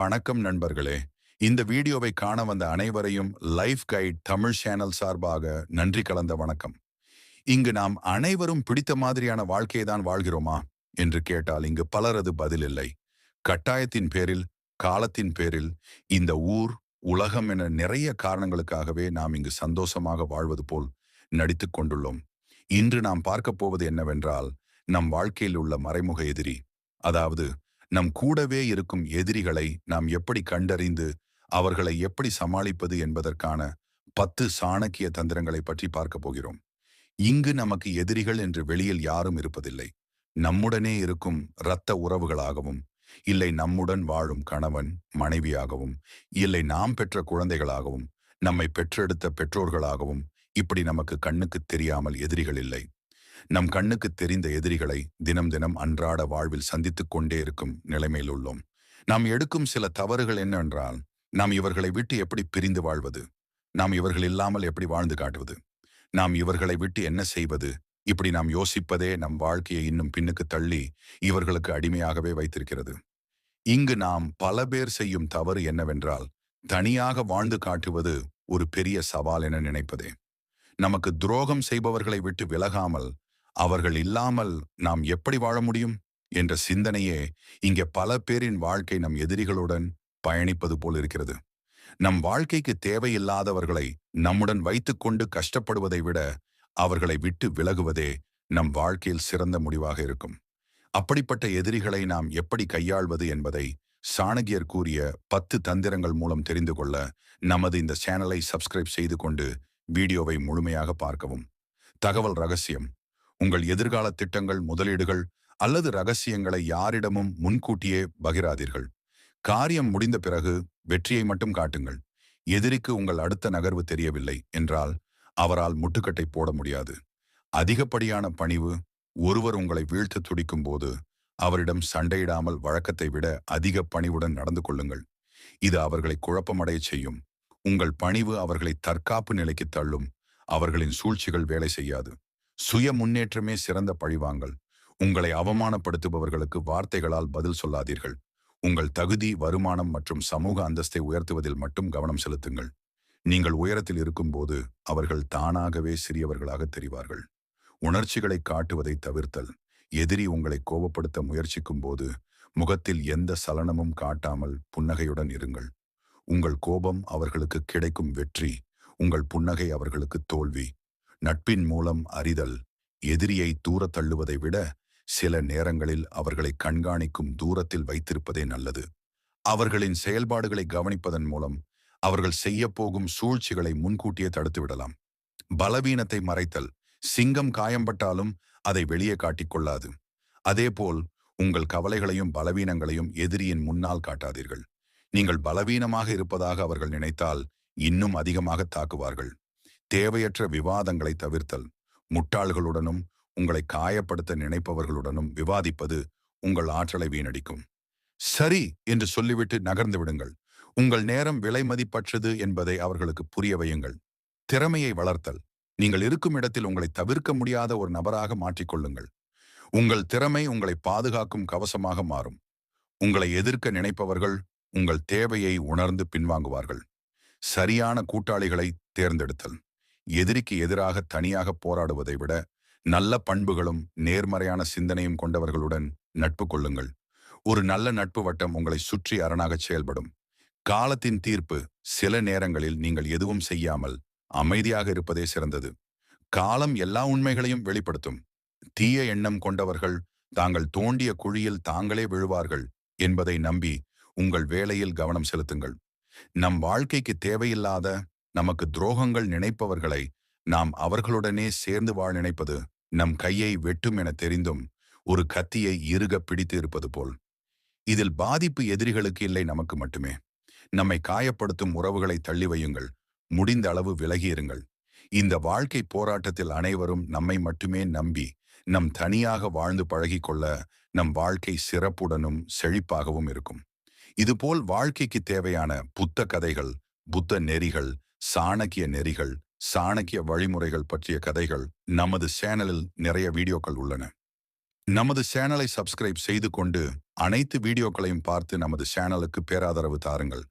வணக்கம் நண்பர்களே. இந்த வீடியோவை காண வந்த அனைவரையும் லைஃப் கைட் தமிழ் சேனல் சார்பாக நன்றி கலந்த வணக்கம். இங்கு நாம் அனைவரும் பிடித்த மாதிரியான வாழ்க்கையை தான் வாழ்கிறோமா? என்று கேட்டால் இங்கு பலரது பதில் இல்லை. கட்டாயத்தின் பேரில் காலத்தின் பேரில் இந்த ஊர் உலகம் என நிறைய காரணங்களுக்காகவே நாம் இங்கு சந்தோஷமாக வாழ்வது போல் நடித்துக் கொண்டுள்ளோம். இன்று நாம் பார்க்க போவது என்னவென்றால் நம் வாழ்க்கையில் உள்ள மறைமுக எதிரி அதாவது நம் கூடவே இருக்கும் எதிரிகளை நாம் எப்படி கண்டறிந்து அவர்களை எப்படி சமாளிப்பது என்பதற்கான பத்து சாணக்கிய தந்திரங்களை பற்றி பார்க்க போகிறோம். இங்கு நமக்கு எதிரிகள் என்று வெளியில் யாரும் இருப்பதில்லை. நம்முடனே இருக்கும் இரத்த உறவுகளாகவும் இல்லை நம்முடன் வாழும் கணவன் மனைவியாகவும் இல்லை நாம் பெற்ற குழந்தைகளாகவும் நம்மை பெற்றெடுத்த பெற்றோர்களாகவும் இப்படி நமக்கு கண்ணுக்கு தெரியாமல் எதிரிகள் இல்லை. நம் கண்ணுக்கு தெரிந்த எதிரிகளை தினம் தினம் அன்றாட வாழ்வில் சந்தித்துக் கொண்டே இருக்கும் நிலைமையில் உள்ளோம். நாம் எடுக்கும் சில தவறுகள் என்னவென்றால் நாம் இவர்களை விட்டு எப்படி பிரிந்து வாழ்வது? நாம் இவர்கள் இல்லாமல் எப்படி வாழ்ந்து காட்டுவது? நாம் இவர்களை விட்டு என்ன செய்வது? இப்படி நாம் யோசிப்பதே நம் வாழ்க்கையை இன்னும் பின்னுக்கு தள்ளி இவர்களுக்கு அடிமையாகவே வைத்திருக்கிறது. இங்கு நாம் பல பேர் செய்யும் தவறு என்னவென்றால் தனியாக வாழ்ந்து காட்டுவது ஒரு பெரிய சவால் என நினைப்பதே. நமக்கு துரோகம் செய்பவர்களை விட்டு விலகாமல் அவர்கள் இல்லாமல் நாம் எப்படி வாழ முடியும்? என்ற சிந்தனையே இங்கே பல பேரின் வாழ்க்கை நம் எதிரிகளுடன் பயணிப்பது போல் இருக்கிறது. நம் வாழ்க்கைக்கு தேவையில்லாதவர்களை நம்முடன் வைத்துக்கொண்டு கஷ்டப்படுவதை விட அவர்களை விட்டு விலகுவதே நம் வாழ்க்கையில் சிறந்த முடிவாக இருக்கும். அப்படிப்பட்ட எதிரிகளை நாம் எப்படி கையாள்வது என்பதை சாணகியர் கூறிய பத்து தந்திரங்கள் மூலம் தெரிந்து கொள்ள நமது இந்த சேனலை சப்ஸ்கிரைப் செய்து கொண்டு வீடியோவை முழுமையாக பார்க்கவும். தகவல் ரகசியம் உங்கள் எதிர்கால திட்டங்கள் முதலீடுகள் அல்லது ரகசியங்களை யாரிடமும் முன்கூட்டியே பகிராதீர்கள். காரியம் முடிந்த பிறகு வெற்றியை மட்டும் காட்டுங்கள். எதிரிக்கு உங்கள் அடுத்த நகர்வு தெரியவில்லை என்றால் அவரால் முட்டுக்கட்டை போட முடியாது. அதிகப்படியான பணிவு ஒருவர் உங்களை வீழ்த்த துடிக்கும் போது அவரிடம் சண்டையிடாமல் வழக்கத்தை விட அதிக பணிவுடன் நடந்து கொள்ளுங்கள். இது அவர்களை குழப்பமடைய செய்யும். உங்கள் பணிவு அவர்களை தற்காப்பு நிலைக்கு தள்ளும். அவர்களின் சூழ்ச்சிகள் வேலை செய்யாது. சுய முன்னேற்றமே சிறந்த பழிவாங்கல். உங்களை அவமானப்படுத்துபவர்களுக்கு வார்த்தைகளால் பதில் சொல்லாதீர்கள். உங்கள் தகுதி வருமானம் மற்றும் சமூக அந்தஸ்தை உயர்த்துவதில் மட்டும் கவனம் செலுத்துங்கள். நீங்கள் உயரத்தில் இருக்கும்போது அவர்கள் தானாகவே சிறியவர்களாக தெரிவார்கள். உணர்ச்சிகளை காட்டுவதை தவிர்த்தல். எதிரி உங்களை கோபப்படுத்த முயற்சிக்கும் போது முகத்தில் எந்த சலனமும் காட்டாமல் புன்னகையுடன் இருங்கள். உங்கள் கோபம் அவர்களுக்கு கிடைக்கும் வெற்றி உங்கள் புன்னகை அவர்களுக்கு தோல்வி. நட்பின் மூலம் அறிதல் எதிரியை தூர தள்ளுவதை விட சில நேரங்களில் அவர்களை கண்காணிக்கும் தூரத்தில் வைத்திருப்பதே நல்லது. அவர்களின் செயல்பாடுகளை கவனிப்பதன் மூலம் அவர்கள் செய்யப்போகும் சூழ்ச்சிகளை முன்கூட்டியே தடுத்துவிடலாம் பலவீனத்தை மறைத்தல் சிங்கம் காயம்பட்டாலும் அதை வெளியே காட்டிக்கொள்ளாது அதேபோல் உங்கள் கவலைகளையும் பலவீனங்களையும் எதிரியின் முன்னால் காட்டாதீர்கள். நீங்கள் பலவீனமாக இருப்பதாக அவர்கள் நினைத்தால் இன்னும் அதிகமாக தாக்குவார்கள். தேவையற்ற விவாதங்களை தவிர்த்தல் முட்டாள்களுடனும் உங்களை காயப்படுத்த நினைப்பவர்களுடனும் விவாதிப்பது உங்கள் ஆற்றலை வீணடிக்கும். சரி என்று சொல்லிவிட்டு நகர்ந்து விடுங்கள். உங்கள் நேரம் விலை மதிப்பற்றது என்பதை அவர்களுக்கு புரிய வையுங்கள். திறமையை வளர்த்தல். நீங்கள் இருக்கும் இடத்தில் உங்களை தவிர்க்க முடியாத ஒரு நபராக மாற்றிக்கொள்ளுங்கள் உங்கள் திறமை உங்களை பாதுகாக்கும் கவசமாக மாறும். உங்களை எதிர்க்க நினைப்பவர்கள் உங்கள் தேவையை உணர்ந்து பின்வாங்குவார்கள். சரியான கூட்டாளிகளை தேர்ந்தெடுத்தல். எதிரிக்கு எதிராக தனியாக போராடுவதை விட நல்ல பண்புகளும் நேர்மறையான சிந்தனையும் கொண்டவர்களுடன் நட்பு கொள்ளுங்கள். ஒரு நல்ல நட்பு வட்டம் உங்களை சுற்றி அரணாக செயல்படும். காலத்தின் தீர்ப்பு சில நேரங்களில் நீங்கள் எதுவும் செய்யாமல் அமைதியாக இருப்பதே சிறந்தது. காலம் எல்லா உண்மைகளையும் வெளிப்படுத்தும். தீய எண்ணம் கொண்டவர்கள் தாங்கள் தோண்டிய குழியில் தாங்களே விழுவார்கள் என்பதை நம்பி உங்கள் வேலையில் கவனம் செலுத்துங்கள். நம் வாழ்க்கைக்கு தேவையில்லாத நமக்கு துரோகங்கள் நினைப்பவர்களை நாம் அவர்களுடனே சேர்ந்து வாழ் நினைப்பது நம் கையை வெட்டும் என தெரிந்தும் ஒரு கத்தியை இறுக பிடித்து இருப்பது போல். இதில் பாதிப்பு எதிரிகளுக்கு இல்லை நமக்கு மட்டுமே. நம்மை காயப்படுத்தும் உறவுகளை தள்ளி வையுங்கள். முடிந்த அளவு விலகியிருங்கள். இந்த வாழ்க்கை போராட்டத்தில் அனைவரும் நம்மை மட்டுமே நம்பி நம் தனியாக வாழ்ந்து பழகிக்கொள்ள நம் வாழ்க்கை சிறப்புடனும் செழிப்பாகவும் இருக்கும். இதுபோல் வாழ்க்கைக்கு தேவையான புத்த கதைகள் புத்த நெறிகள் சாணக்கிய நெறிகள் சாணக்கிய வழிமுறைகள் பற்றிய கதைகள் நமது சேனலில் நிறைய வீடியோக்கள் உள்ளன. நமது சேனலை சப்ஸ்கிரைப் செய்து கொண்டு அனைத்து வீடியோக்களையும் பார்த்து நமது சேனலுக்கு பேராதரவு தாருங்கள்.